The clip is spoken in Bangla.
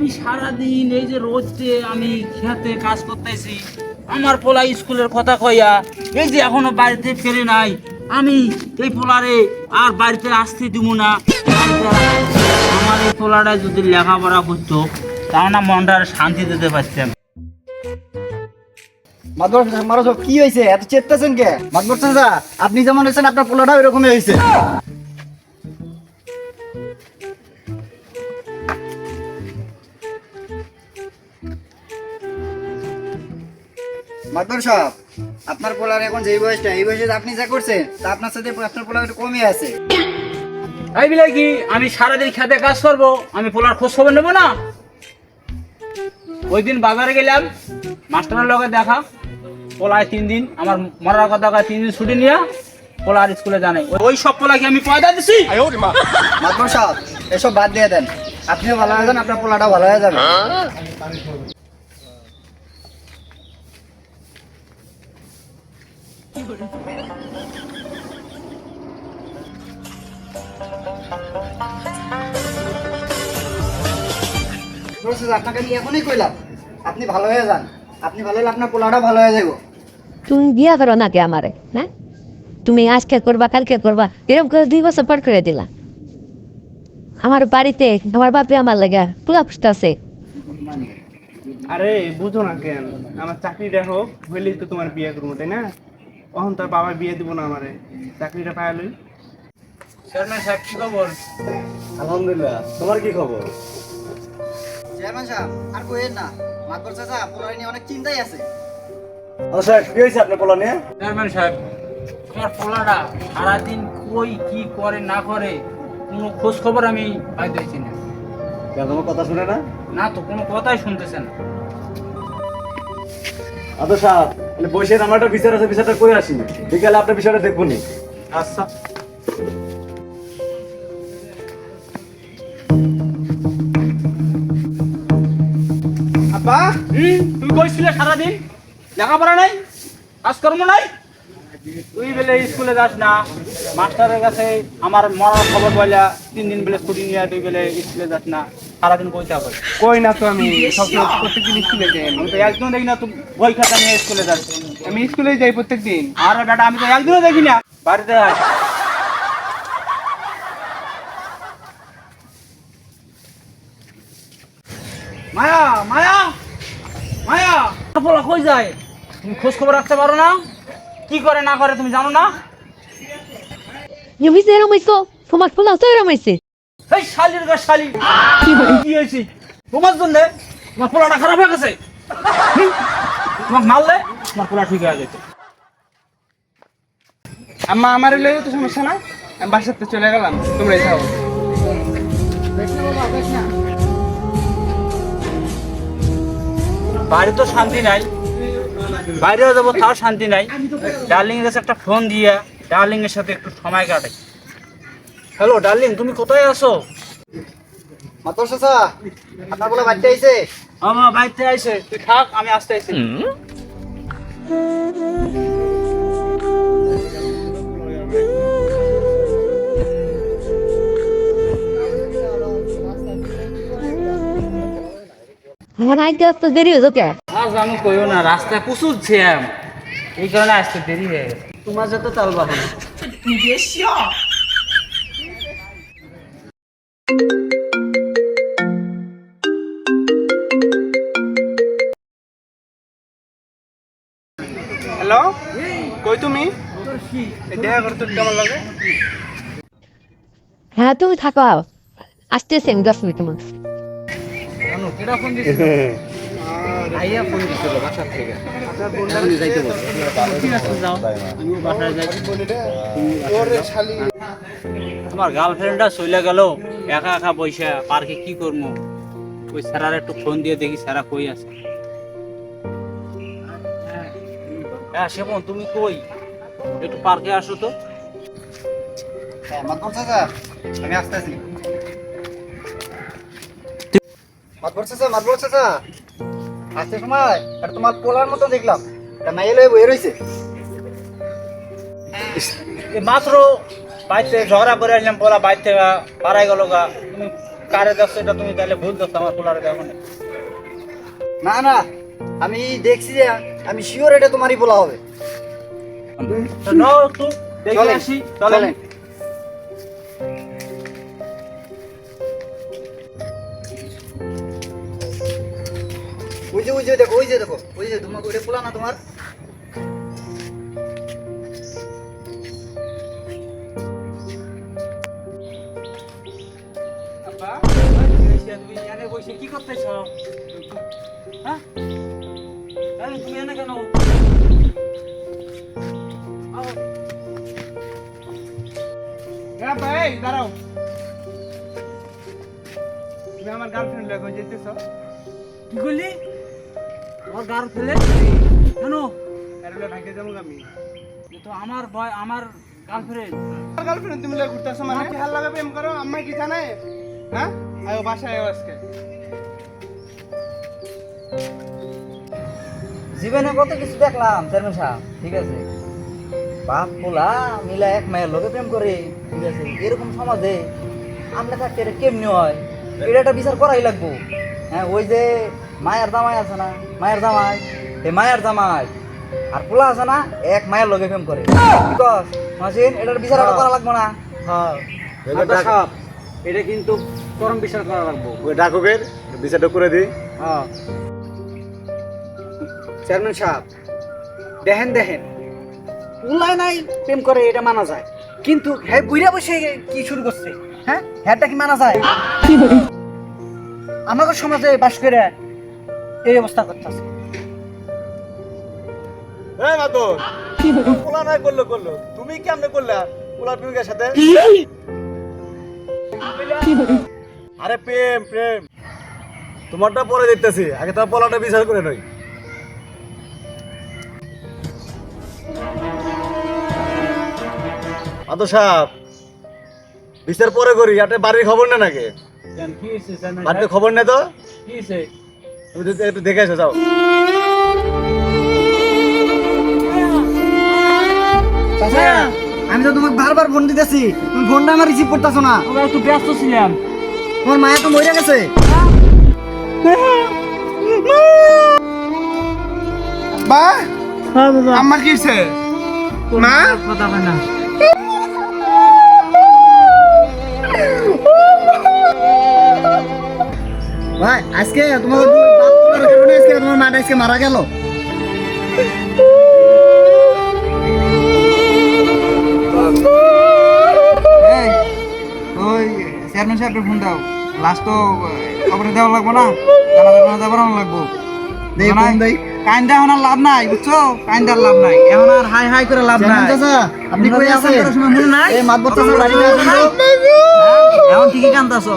আমি সারাদিন এই যে রোদে আমি খেতে কাজ করতেছি, আমার পোলা স্কুলের কথা কইয়া, এই যে এখনও বাড়িতে ফেরে নাই, আমি এই পোলারে আর বাড়িতে আসতে দিব না। আমার এই পোলাটা যদি লেখাপড়া করতো তাহলে না মনটা শান্তি দিতে পারতাম। মাদবর কি হয়েছে এত চেতেছেন কে? মাদবর আপনি যেমন হয়েছেন আপনার পোলাটাও এরকমই হয়েছে মাদবর সাহেব আপনার পোলার এখন যেই বয়সটা এই বয়সে আপনি যা করছেন তা আপনার সাথে আপনার পোলার একটু কমে আছে। এই বিলে কি আমি সারাদিন খেতে কাজ করব আমি পোলার খোঁজ খবর নেব না? ওই দিন বাজারে গেলাম মাস্টারের লগে দেখা পোলায় তিন দিন আমার মরার কথা কয় তিন দিন ছুটি নিয়ে পোলা আর স্কুলে জানাই। ওই সব পোলাকে আমি পয়দা দিছি? মাদবর সাহেব এসব বাদ দিয়ে দেন। আপনিও ভালো হয়ে যান আপনার পোলাটা ভালো হয়ে যাবে। মাদবর চাচা, আপনাকে আমি এখনই কইলাম আপনি ভালো হয়ে যান। আপনি ভালো হলে আপনার পোলাটা ভালো হয়ে যাব তুমি বিয়া করো না কে আমারে না তুমি আজকে করবা কালকে করবা এরকম করে দুই বছর পর করে দিলা। আমার বাড়িতে আমার বাপে আমার লাগে পুরা আছে। আরে বুঝো না কেন আমার চাকরি দেখো হইলেই তো তোমার বিয়ে করব তাই না? তখন তোর বাবা বিয়ে দিব না আমারে। চাকরিটা পায় লই। চেয়ারম্যান সাহেব কি খবর? আলহামদুলিল্লাহ। তোমার কি খবর? চেয়ারম্যান সাহেব আর কইেন না? মাদবর চাচা পোলার নিয়ে অনেক চিন্তাই আছে। আচ্ছা কি হয়েছে আপনার পোলা নিয়ে? চেয়ারম্যান সাহেব আমার পোলাটা সারাদিন কই কি করে না করে কোনো খোঁজ খবর আমি পাইতেছি না। কেন তোমার কথা শুনে না? না তো কোনো কথাই শুনতেছে না। আদর সাহেব তাহলে বসে আমার একটা বিচার আছে, বিচারটা করে আসি? বিকালে আপনার বিষয়টা দেখব নি আচ্ছা নাই? তুই বেলে স্কুলে যাস না। কাছে আমার মরার খবর বইলা তিন দিন বেলে ছুটি নিয়ে তুই বেলে স্কুলে যাস না। সারাদিন কইতে হবে। কই না তো আমি সবসময় প্রত্যেকদিন স্কুলে যাই আমি। তো একদম দেখি না তুই বই খাতা নিয়ে স্কুলে যাস আমি স্কুলে যাই প্রত্যেকদিন আর বেটা আমি তো একদিনও দেখি না। বাড়িতে আয়। মায়া মায়া মায়া। পোলা কই যায়? তুমি খোঁজ খবর রাখতে পারো না? কি করে না করে তুমি জানো না? তুমি যে এরম হইছো তোমার ফুলা তো এরম হইছে এই শালির গা শালি। কি হয়েছে? তোমার জন্য তোমার পোলাটা খারাপ হয়ে গেছে? তোমাকে মারলে তোমার পোলা ঠিক হয়ে গেছে আম্মা আমার লই তো সমস্যা না। আমি বাসাতে চলে গেলাম। তোমরাই যাও। বাড়ি তো শান্তি নাই। বাইরেও যাব তাও শান্তি নাই। ডার্লিং এর কাছে একটা ফোন দিয়ে ডার্লিং এর সাথে একটু সময় কাটাই। হ্যালো ডার্লিং তুমি কোথায় আছো? মাদবর চাচা আপনার পোলা বাড়িতে আইছে? আমার বাড়িতে আইসে তুই থাক আমি আসতে আইতে আসতে দেরি হয়েছে কে? কইও না রাস্তায় প্রচুর জ্যাম। এই কারণে আসতে দেরি হয়ে গেছে। তোমার যাতে তাল বাবা করতে কেমন লাগে? হ্যাঁ তুমি থাকো আসতেছি আমি দশ মিনিট ফোন দিছিল ঠিক আছে। যাও। আমি বাসায় যাই আমার গার্লফ্রেন্ডটা চলে গেল একা একা বইসা পার্কে কি করব ওই স্যারার একটু ফোন দিয়ে দেখি স্যারা কই আছে? হ্যাঁ সেবন তুমি কই? একটু পার্কে আসো তো। হ্যাঁ আমি আসতেছি। চাচা চাচা। আসতে সময়? তোমার পোলার মতো দেখলাম। তা মাইয়ে লয়ে বয়ে রইছে। মাত্র বাড়িতে ঝগড়া করে আসলাম বাড়ি থেকে পাড়ায় গেল গা। তুমি কারে যাচ্ছে এটা তুমি তাহলে ভুল যাচ্ছ আমার পোলারে দেখো না না আমি দেখছি যে আমি শিওর এটা তোমারই বলা হবে। দেখে আসি চলেন। ওই যে ওই যে দেখো ওই যে দেখো ওই যে তোমার ওইটা পোলা না তোমার? কি করতেছ? হ্যাঁ? তুমি এনে কেন? ভাই দাঁড়াও। তুমি আমার গার্লফ্রেন্ড লাগে যেতেছ? কি করলি? আমার গার কেন? এর হলে যাব আমি। তো আমার ভয় আমার গার্লফ্রেন্ড আমার গার্লফ্রেন্ড তুমি লাগে ঘুরতেছো মানে কি হাল লাগে প্রেম করো? আম্মা কি জানে? হ্যাঁ? আয়ো বাসায় আয়ো আজকে। জীবনে কত কিছু দেখলাম চেয়ারম্যান সাহেব ঠিক আছে? বাপ পোলা মিলা এক মায়ের লোকে প্রেম করে। ঠিক আছে? এরকম সমাজে আমরা থাকতে এটা কেমনি হয়? এটা একটা বিচার করাই লাগবো। হ্যাঁ ওই যে মায়ের জামাই আছে না? মায়ের জামাই? এই মায়ের জামাই। আর পোলা আছে না? এক মায়ের লোকে প্রেম করে। বিকজ মাসিন এটার বিচার করা লাগবো না। হ্যাঁ। এটা কিন্তু চরম বিচার করা লাগবো। ওই ডাকুকের বিচারটা করে দিই। হ্যাঁ। চেয়ারম্যান সাহেব দেখেন দেখেন। উল্লাই নাই প্রেম করে এটা মানা যায়। কিন্তু হ্যাঁ বুইরা বসে কি শুরু করছে? হ্যাঁ? হ্যাঁটা কি মানা যায়? আমাদের সমাজে বাস করে এই অবস্থা করতেছে। হ্যাঁ আরে প্রেম প্রেম। তোমারটা পরে দেখতেছি, আগে তোমার পোলাটা বিচার করে নই। মাতো সাহেব বিচার পরে করি একটা বাড়ির খবর না নাকি বাড়িতে খবর নেই তো? তুমি একটু দেখে এসো যাও। আমি তো তোমাকে বারবার ফোন দিতেছি। তুমি ফোনটা আমার রিসিভ করতেছো না। আমরা একটু ব্যস্ত ছিলাম। তোমার মায়া তো মরে গেছে। বা আমার কি মা? কথা না। ভাই আজকে তোমার আজকে তোমার মাটা আজকে মারা গেল চেয়ারম্যান সাহেবকে ফোন দাও লাস্ট তো খবরে দেওয়া লাগবো না জানা জানা যাবার লাগবো কাইন্দা এখন লাভ নাই বুঝছ কাইন্দার লাভ নাই এখন আর হাই হাই করে লাভ নাই আপনি কই আছেন সময় মনে নাই এই মাতবর বাড়িতে আছেন এখন ঠিকই কান্দাছো